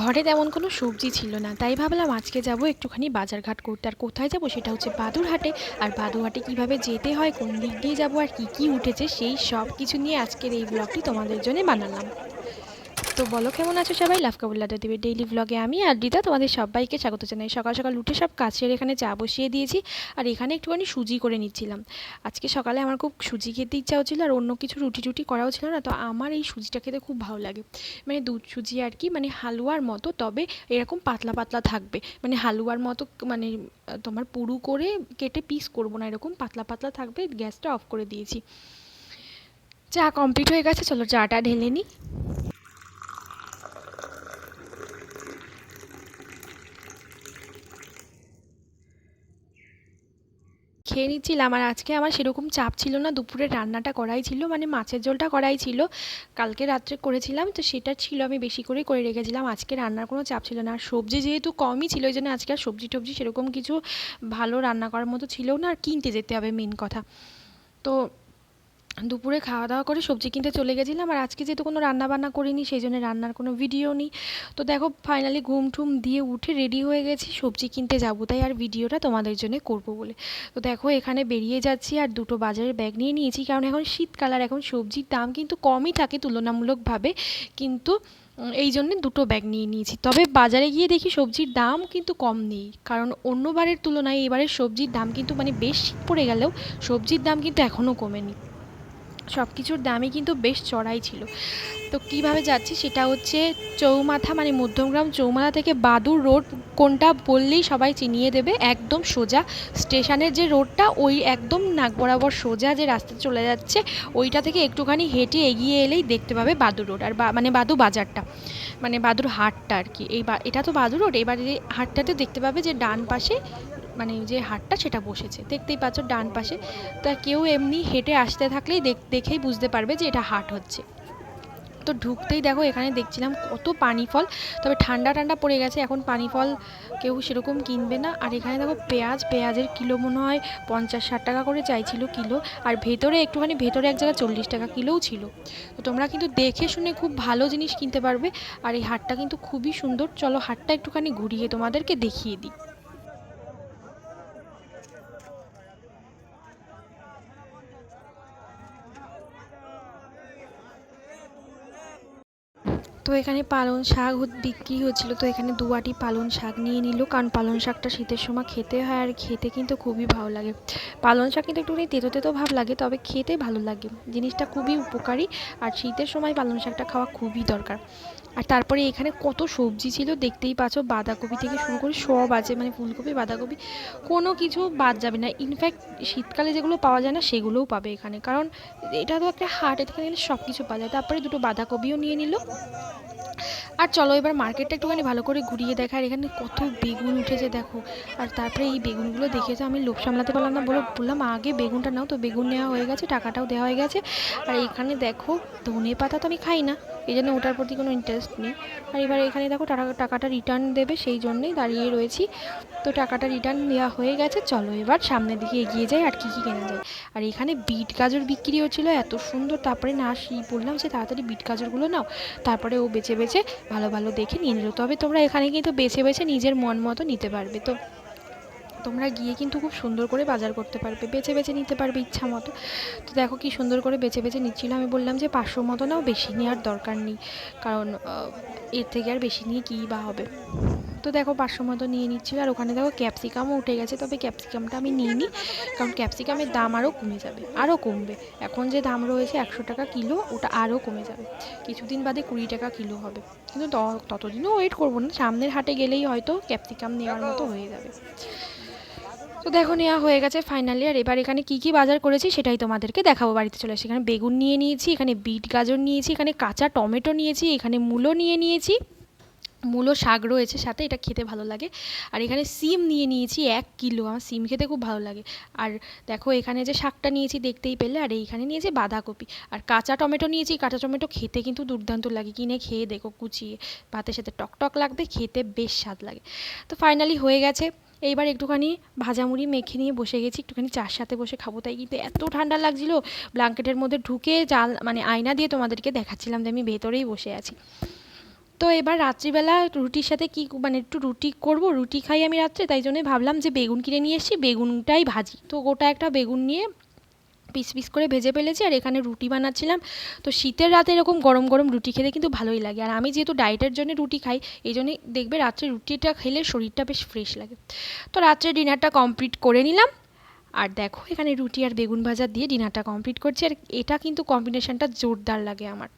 ঘরে তেমন কোনো সবজি ছিল না। তাই ভাবলাম আজকে যাব একটুখানি বাজারঘাট করতে। আর কোথায় যাব সেটা হচ্ছে বাদুরহাটে। আর বাদুরহাটে কীভাবে যেতে হয়, কোন দিক দিয়ে যাব, আর কি কি উঠেছে, সেই সব কিছু নিয়ে আজকের এই ব্লগটি তোমাদের জন্য বানালাম। তো বলো, কেমন আছো সবাই? লাভ কাবুল্লাটা দেবে ডেইলি ব্লগে আমি আর দিদা তোমাদের সবাইকে স্বাগত জানাই। সকাল সকাল উঠে সব কাজ সেরে এখানে চা বসিয়ে দিয়েছি আর এখানে একটুখানি সুজি করে নিচ্ছিলাম। আজকে সকালে আমার খুব সুজি খেতে ইচ্ছা হচ্ছিল আর অন্য কিছু রুটি টুটি করাও ছিল না, তো আমার এই সুজিটা খেতে খুব ভালো লাগে। মানে দুধ সুজি আর কি মানে হালুয়ার মতো, তবে এরকম পাতলা পাতলা থাকবে। মানে হালুয়ার মতো মানে তোমার পুরু করে কেটে পিস করব না, এরকম পাতলা পাতলা থাকবে, গ্যাসটা অফ করে দিয়েছি। চা কমপ্লিট হয়ে গেছে, চলো চাটা ঢেলে নিই খেয়ে নিচ্ছিলাম। আর আজকে আমার সেরকম চাপ ছিল না, দুপুরে রান্নাটা করাই ছিল মানে মাছের ঝোলটা করাই ছিল। কালকে রাত্রে করেছিলাম, তো সেটা ছিল, আমি বেশি করে করে রেখেছিলাম। আজকে রান্নার কোনো চাপ ছিল না। আর সবজি যেহেতু কমই ছিল ওই জন্য আজকে আর সবজি টবজি সেরকম কিছু ভালো রান্না করার মতো ছিল না। আর কিনতে যেতে হবে মেন কথা। তো দুপুরে খাওয়া দাওয়া করে সবজি কিনতে চলে গেছিলাম আর আজকে যেহেতু কোনো রান্না বান্না করিনি সেই জন্য রান্নার কোনো ভিডিও নেই। তো দেখো ফাইনালি ঘুম ঠুম দিয়ে উঠে রেডি হয়ে গেছি, সবজি কিনতে যাব তাই আর ভিডিওটা তোমাদের জন্য করব বলে। তো দেখো, এখানে বেরিয়ে যাচ্ছি আর দুটো বাজারের ব্যাগ নিয়ে নিয়েছি, কারণ এখন শীতকাল আর এখন সবজির দাম কিন্তু কমই থাকে তুলনামূলকভাবে, কিন্তু এই জন্যে দুটো ব্যাগ নিয়ে নিয়েছি। তবে বাজারে গিয়ে দেখি সবজির দাম কিন্তু কম নেই, কারণ অন্যবারের তুলনায় এবারের সবজির দাম কিন্তু মানে বেশ শীত পড়ে গেলেও সবজির দাম কিন্তু এখনও কমেনি। সব কিছুর দামই কিন্তু বেশ চড়াই ছিল। তো কীভাবে যাচ্ছি সেটা হচ্ছে চৌমাথা মানে মধ্যমগ্রাম চৌমাথা থেকে বাদুর রোড কোনটা বললেই সবাই চিনিয়ে দেবে। একদম সোজা স্টেশনের যে রোডটা, ওই একদম নাক বরাবর সোজা যে রাস্তা চলে যাচ্ছে, ওইটা থেকে একটুখানি হেঁটে এগিয়ে এলেই দেখতে পাবে বাদুর রোড আর মানে বাদু বাজারটা মানে বাদুর হাটটা আর কি। এই এটা তো বাদুর রোড, এবার এই হাটটাতে দেখতে পাবে যে ডান পাশে মানে যে হাটটা সেটা বসেছে। দেখতেই পাচ্ছ ডান পাশে। তা কেউ এমনি হেঁটে আসতে থাকলেই দেখ- দেখেই বুঝতে পারবে যে এটা হাট হচ্ছে। তো ঢুকতেই দেখো এখানে দেখছিলাম কত পানি ফল তবে ঠান্ডা ঠান্ডা পড়ে গেছে, এখন পানি ফল কেউ সেরকম কিনবে না। আর এখানে দেখো পেঁয়াজ, পেঁয়াজের কিলো মনে হয় পঞ্চাশ ষাট টাকা করে চাইছিল কিলো। আর ভেতরে একটুখানি, ভেতরে এক জায়গায় চল্লিশ টাকা কিলোও ছিল। তো তোমরা কিন্তু দেখে শুনে খুব ভালো জিনিস কিনতে পারবে। আর এই হাটটা কিন্তু খুবই সুন্দর। চলো হাটটা একটুখানি ঘুরিয়ে তোমাদেরকে দেখিয়ে দিই। তো এখানে পালং শাক বিক্রি হচ্ছিল, তো এখানে দুয়াটি পালং শাক নিয়ে নিল। কারণ পালং শাকটা শীতের সময় খেতে হয় আর খেতে কিন্তু খুবই ভালো লাগে। পালং শাক কিন্তু একটুখানি তেতো তেতো ভাব লাগে, তবে খেতে ভালো লাগে। জিনিসটা খুবই উপকারী আর শীতের সময় পালং শাকটা খাওয়া খুবই দরকার। আর তারপরে এখানে কত সবজি ছিল দেখতেই পাচ্ছ, বাঁধাকপি থেকে শুরু করে সব আছে মানে ফুলকপি, বাঁধাকপি, কোনো কিছু বাদ যাবে না। ইনফ্যাক্ট শীতকালে যেগুলো পাওয়া যায় না, সেগুলোও পাবে এখানে। কারণ এটা তো একটা হাট এখানে গেলে সব কিছু পাওয়া যায়। তারপরে দুটো বাঁধাকপিও নিয়ে নিল। আর চলো এবার মার্কেটটা একটুখানি ভালো করে ঘুরিয়ে দেখা আর এখানে কত বেগুন উঠেছে, দেখো। আর তারপরে এই বেগুনগুলো দেখে তো আমি লোভ সামলাতে পারলাম না বলো বললাম, আগে বেগুনটা নাও তো, বেগুন নেওয়া হয়ে গেছে, টাকাটাও দেওয়া হয়ে গেছে। আর এখানে দেখো ধনে পাতা তো আমি খাই না। এই জন্য ওটার প্রতি কোনো ইন্টারেস্ট নেই। আর এবার এখানে দেখো টাকা, টাকাটা রিটার্ন দেবে, সেই জন্যেই দাঁড়িয়ে রয়েছি। তো টাকাটা রিটার্ন দেওয়া হয়ে গেছে, চলো এবার সামনের দিকে এগিয়ে যাই আর কী কী কেনা যায়। আর এখানে বিট গাজর বিক্রি হচ্ছিল, এত সুন্দর, তারপরে না আসি বললাম যে তাড়াতাড়ি বিট গাজরগুলো নাও। তারপরে ও বেছে বেছে ভালো ভালো দেখে নিয়ে নিল। তবে তোমরা এখানে কিন্তু বেছে বেছে নিজের মন মতো নিতে পারবে। তো তোমরা গিয়ে কিন্তু খুব সুন্দর করে বাজার করতে পারবে, বেছে বেছে নিতে পারবে ইচ্ছা মতো। তো দেখো কি সুন্দর করে বেছে বেছে নিচ্ছিল। আমি বললাম যে পাঁচশো মতো নাও, বেশি নেওয়ার দরকার নেই। কারণ এর থেকে আর বেশি নিয়ে কী বা হবে? তো দেখো পাঁচশো মতো নিয়ে নিচ্ছিল আর ওখানে দেখো ক্যাপসিকামও উঠে গেছে, তবে ক্যাপসিকামটা আমি নিইনি কারণ ক্যাপসিকামের দাম আরও কমে যাবে, আরও কমবে। এখন যে দাম রয়েছে একশো টাকা কিলো, ওটা আরও কমে যাবে। কিছুদিন বাদে কুড়ি টাকা কিলো হবে। কিন্তু ততদিনও ওয়েট করব না, সামনের হাটে গেলেই হয়তো ক্যাপসিকাম নেওয়ার মতো হয়ে যাবে। তো দেখো নেওয়া হয়ে গেছে ফাইনালি, আর এবার এখানে কী কী বাজার করেছি সেটাই তোমাদেরকে দেখাবো বাড়িতে চলে এসে। এখানে বেগুন নিয়ে নিয়েছি, এখানে বিট গাজর নিয়েছি, এখানে কাঁচা টমেটো নিয়েছি, এখানে মূলো নিয়ে নিয়েছি। মূলো শাক রয়েছে সাথে, এটা খেতে ভালো লাগে। আর এখানে সিম নিয়ে নিয়েছি এক কিলো, আমার সিম খেতে খুব ভালো লাগে। আর দেখো এখানে যে শাকটা নিয়েছি দেখতেই পেলে, আর এইখানে নিয়েছি বাঁধাকপি। আর কাঁচা টমেটো নিয়েছি, কাঁচা টমেটো খেতে কিন্তু দুর্দান্ত লাগে। কিনে খেয়ে দেখো কুচিয়ে, ভাতের সাথে টক টক লাগবে, খেতে বেশ স্বাদ লাগে। তো ফাইনালি হয়ে গেছে। এইবার একটুখানি ভাজামুড়ি মেখে নিয়ে বসে গেছি, একটুখানি চার সাথে বসে খাব। তাই কিন্তু এত ঠান্ডা লাগছিল ব্ল্যাঙ্কেটের মধ্যে ঢুকে জাল মানে আয়না দিয়ে তোমাদেরকে দেখাচ্ছিলাম যে আমি ভেতরেই বসে আছি। তো এবার রাত্রিবেলা রুটির সাথে কি মানে একটু রুটি করব, রুটি খাই আমি রাত্রে, তাই জন্যই ভাবলাম যে বেগুন কিনে নিয়ে এসেছি, বেগুনটাই ভাজি। তো গোটা একটা বেগুন নিয়ে পিস পিস করে ভেজে ফেলেছি আর এখানে রুটি বানাচ্ছিলাম। তো শীতের রাতে এরকম গরম গরম রুটি খেতে কিন্তু ভালোই লাগে। আর আমি যেহেতু ডায়েটের জন্য রুটি খাই, এই জন্যই দেখবে রাত্রে রুটিটা খেলে শরীরটা বেশ ফ্রেশ লাগে। তো রাত্রে ডিনারটা কমপ্লিট করে নিলাম। আর দেখো, এখানে রুটি আর বেগুন ভাজা দিয়ে ডিনারটা কমপ্লিট করছি আর এটা কিন্তু কম্বিনেশনটা জোরদার লাগে আমার।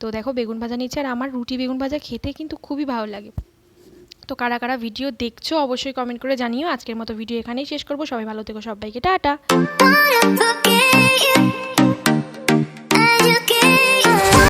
তো দেখো, বেগুন ভাজা নিচ্ছে আর আমার রুটি বেগুন ভাজা খেতে কিন্তু খুবই ভালো লাগে। তো কারা কারা ভিডিও দেখছ অবশ্যই কমেন্ট করে জানিও। আজকের মতো ভিডিও এখানেই শেষ করব। সবাই ভালো থেকো, সবাইকে টাটা.